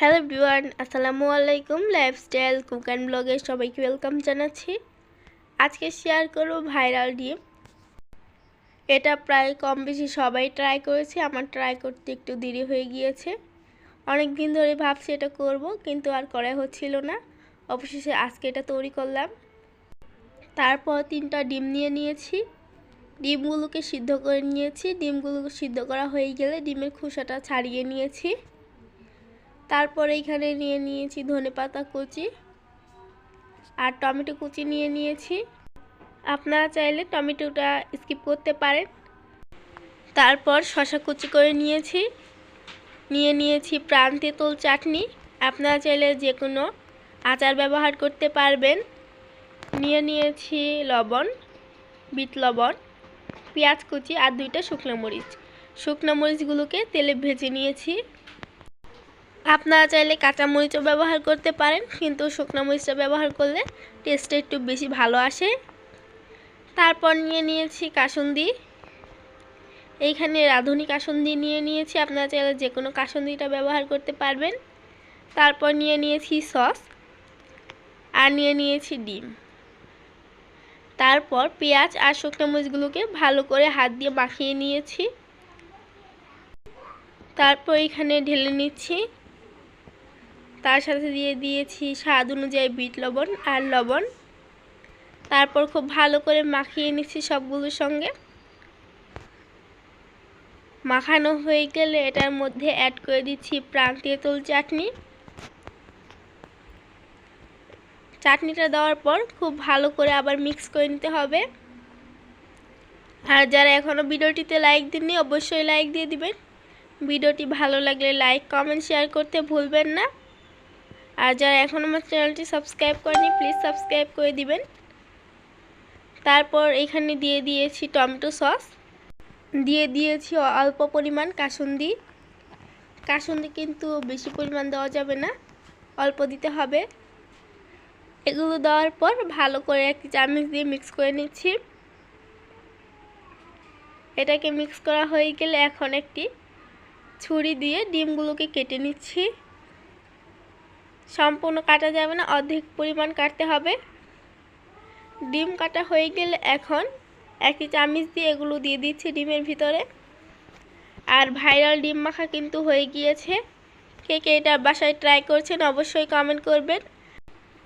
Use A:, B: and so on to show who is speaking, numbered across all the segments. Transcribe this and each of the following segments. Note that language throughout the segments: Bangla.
A: হ্যালো বিওয়ান আসসালামু আলাইকুম লাইফস্টাইল কুক অ্যান্ড ব্লগে সবাইকে ওয়েলকাম জানাচ্ছি। আজকে শেয়ার করব ভাইরাল ডিম। এটা প্রায় কম বেশি সবাই ট্রাই করেছে, আমার ট্রাই করতে একটু দেরি হয়ে গিয়েছে। অনেক দিন ধরে ভাবছি এটা করব, কিন্তু আর করা হচ্ছিল না। অবশেষে আজকে এটা তৈরি করলাম। তারপর তিনটা ডিম নিয়ে নিয়েছি। ডিমগুলোকে সিদ্ধ করে নিয়েছি। ডিমগুলোকে সিদ্ধ করা হয়ে গেলে ডিমের খোসাটা ছাড়িয়ে নিয়েছি। তারপর এইখানে নিয়ে নিয়েছি ধনে পাতা কুচি আর টমেটো কুচি নিয়ে নিয়েছি। আপনারা চাইলে টমেটোটা স্কিপ করতে পারেন। তারপর শশা কুচি করে নিয়েছি। নিয়ে নিয়েছি প্রাণ তেঁতুল চাটনি। আপনারা চাইলে যে কোনো আচার ব্যবহার করতে পারবেন। নিয়ে নিয়েছি লবণ, বিট লবণ, পেঁয়াজ কুচি আর দুইটা শুকনো মরিচ। শুকনো মরিচগুলোকে তেলে ভেজে নিয়েছি। আপনারা চাইলে কাঁচা মরিচও ব্যবহার করতে পারেন, কিন্তু শুকনো মরিচটা ব্যবহার করলে টেস্টটা একটু বেশি ভালো আসে। তারপর নিয়ে নিয়েছি কাসুন্দি। এইখানে রাঁধুনি কাসুন্দি নিয়ে নিয়েছি, আপনারা চাইলে যে কোনো কাসুন্দিটা ব্যবহার করতে পারবেন। তারপর নিয়ে নিয়েছি সস আর নিয়ে নিয়েছি ডিম। তারপর পেঁয়াজ আর শুকনো মরিচগুলোকে ভালো করে হাত দিয়ে মাখিয়ে নিয়েছি। তারপর এখানে ঢেলে নিচ্ছি তার সাথে দিয়ে দিয়েছি স্বাদ অনুযায়ী বিট লবণ আর লবণ। তারপর খুব ভালো করে মাখিয়ে নিচ্ছি সবগুলোর সঙ্গে। মাখানো হয়ে গেলে এটার মধ্যে অ্যাড করে দিচ্ছি প্রাণ তেঁতুল চাটনি। চাটনিটা দেওয়ার পর খুব ভালো করে আবার মিক্স করে নিতে হবে। আর যারা এখনও ভিডিওটিতে লাইক দিননি, অবশ্যই লাইক দিয়ে দিবেন। ভিডিওটি ভালো লাগলে লাইক কমেন্ট শেয়ার করতে ভুলবেন না। আর যারা এখন আমার চ্যানেলটি সাবস্ক্রাইব করেনি প্লিজ সাবস্ক্রাইব করে দিবেন। তারপর এখানে দিয়ে দিয়েছি টমেটো সস। দিয়ে দিয়েছি অল্প পরিমাণ কাসুন্দি। কাসুন্দি কিন্তু বেশি পরিমাণ দেওয়া যাবে না, অল্প দিতে হবে। এগুলো দেওয়ার পর ভালো করে একটি চামচ দিয়ে মিক্স করে নিচ্ছি। এটাকে মিক্স করা হয়ে গেলে এখন একটি ছুরি দিয়ে ডিমগুলোকে কেটে নিচ্ছি। সম্পূর্ণ কাটা যাবে না, অর্ধেক পরিমাণ কাটতে হবে। ডিম কাটা হয়ে গেলে এখন একটি চামিচ দিয়ে এগুলো দিয়ে দিচ্ছি ডিমের ভিতরে। আর ভাইরাল ডিম মাখা কিন্তু হয়ে গিয়েছে। কে কে এটা বাসায় ট্রাই করছেন অবশ্যই কমেন্ট করবেন।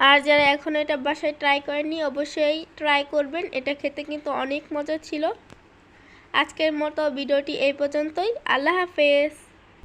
A: আর যারা এখন এটা বাসায় ট্রাই করেননি, অবশ্যই ট্রাই করবেন। এটা খেতে কিন্তু অনেক মজা ছিল। আজকের মতো ভিডিওটি এই পর্যন্তই। আল্লাহ হাফেজ।